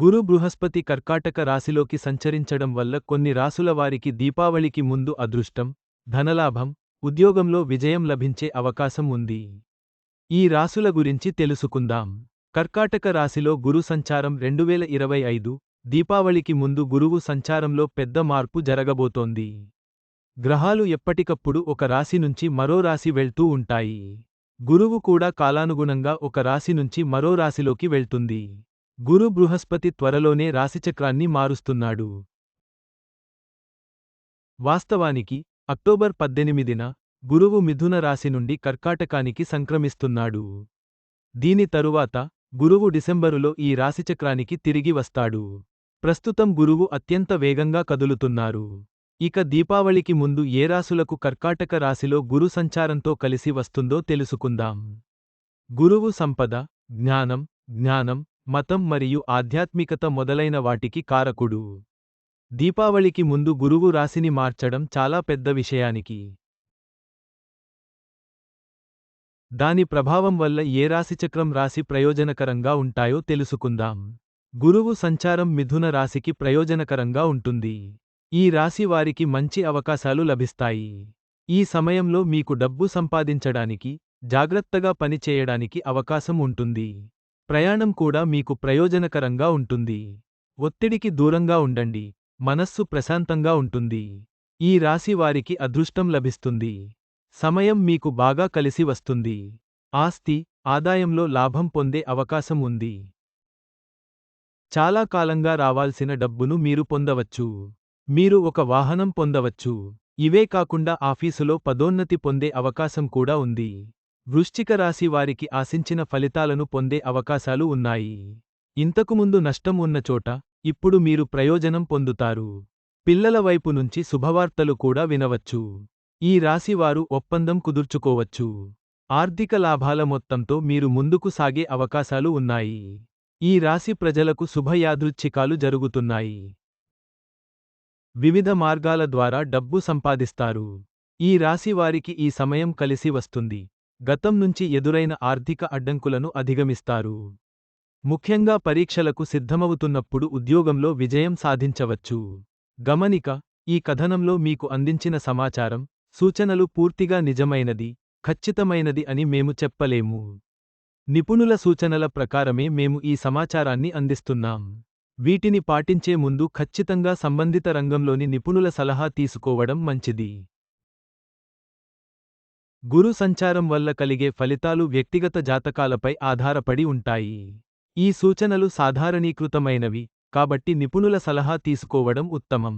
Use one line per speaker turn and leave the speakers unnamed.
గురు బృహస్పతి కర్కాటక రాశిలోకి సంచరించడం వల్ల కొన్ని రాసుల వారికి దీపావళికి ముందు అదృష్టం ధనలాభం ఉద్యోగంలో విజయం లభించే అవకాశం ఉంది. ఈ రాసుల గురించి తెలుసుకుందాం. కర్కాటక రాశిలో గురు సంచారం రెండువేల ఇరవై ఐదు దీపావళికి ముందు గురువు సంచారంలో పెద్ద మార్పు జరగబోతోంది. గ్రహాలు ఎప్పటికప్పుడు ఒక రాశి నుంచి మరో రాశి వెళ్తూ ఉంటాయి. గురువు కూడా కాలానుగుణంగా ఒక రాశి నుంచి మరో రాశిలోకి వెళ్తుంది. గురు బృహస్పతి త్వరలోనే రాశిచక్రాన్ని మారుస్తున్నాడు. వాస్తవానికి అక్టోబర్ పద్దెనిమిదిన గురువు మిథున రాశి నుండి కర్కాటకానికి సంక్రమిస్తున్నాడు. దీని తరువాత గురువు డిసెంబరులో ఈ రాశిచక్రానికి తిరిగి వస్తాడు. ప్రస్తుతం గురువు అత్యంత వేగంగా కదులుతున్నారు. ఇక దీపావళికి ముందు ఏ రాసులకు కర్కాటక రాశిలో గురు సంచారంతో కలిసి వస్తుందో తెలుసుకుందాం. గురువు సంపద జ్ఞానం జ్ఞానం మతం మరియు ఆధ్యాత్మికత మొదలైన వాటికి కారకుడు. దీపావళికి ముందు గురువు రాశిని మార్చడం చాలా పెద్ద విషయానికి. దాని ప్రభావం వల్ల ఏ రాశిచక్రం రాశి ప్రయోజనకరంగా ఉంటాయో తెలుసుకుందాం. గురువు సంచారం మిథున రాశికి ప్రయోజనకరంగా ఉంటుంది. ఈ రాశి వారికి మంచి అవకాశాలు లభిస్తాయి. ఈ సమయంలో మీకు డబ్బు సంపాదించడానికి జాగ్రత్తగా పనిచేయడానికి అవకాశం ఉంటుంది. ప్రయాణం కూడా మీకు ప్రయోజనకరంగా ఉంటుంది. ఒత్తిడికి దూరంగా ఉండండి. మనస్సు ప్రశాంతంగా ఉంటుంది. ఈ రాశి వారికి అదృష్టం లభిస్తుంది. సమయం మీకు బాగా కలిసి వస్తుంది. ఆస్తి ఆదాయంలో లాభం పొందే అవకాశం ఉంది. చాలా కాలంగా రావాల్సిన డబ్బును మీరు పొందవచ్చు. మీరు ఒక వాహనం పొందవచ్చు. ఇవే కాకుండా ఆఫీసులో పదోన్నతి పొందే అవకాశం కూడా ఉంది. వృశ్చిక రాశి వారికి ఆశించిన ఫలితాలను పొందే అవకాశాలు ఉన్నాయి. ఇంతకుముందు నష్టం ఉన్న చోట ఇప్పుడు మీరు ప్రయోజనం పొందుతారు. పిల్లల వైపు నుంచి శుభవార్తలు కూడా వినవచ్చు. ఈ రాశివారు ఒప్పందం కుదుర్చుకోవచ్చు. ఆర్థిక లాభాల మొత్తంతో మీరు ముందుకు సాగే అవకాశాలు ఉన్నాయి. ఈ రాశి ప్రజలకు శుభయాదృచ్ఛికాలు జరుగుతున్నాయి. వివిధ మార్గాల ద్వారా డబ్బు సంపాదిస్తారు. ఈ రాశివారికి ఈ సమయం కలిసి వస్తుంది. గతం నుంచి ఎదురైన ఆర్థిక అడ్డంకులను అధిగమిస్తారు. ముఖ్యంగా పరీక్షలకు సిద్ధమవుతున్నప్పుడు ఉద్యోగంలో విజయం సాధించవచ్చు. గమనిక ఈ కథనంలో మీకు అందించిన సమాచారం సూచనలు పూర్తిగా నిజమైనది ఖచ్చితమైనది అని మేము చెప్పలేము. నిపుణుల సూచనల ప్రకారమే మేము ఈ సమాచారాన్ని అందిస్తున్నాం. వీటిని పాటించే ముందు ఖచ్చితంగా సంబంధిత రంగంలోని నిపుణుల సలహా తీసుకోవడం మంచిది. గురు సంచారం వల్ల కలిగే ఫలితాలు వ్యక్తిగత జాతకాలపై ఆధారపడి ఉంటాయి. ఈ సూచనలు సాధారణీకృతమైనవి కాబట్టి నిపుణుల సలహా తీసుకోవడం ఉత్తమం.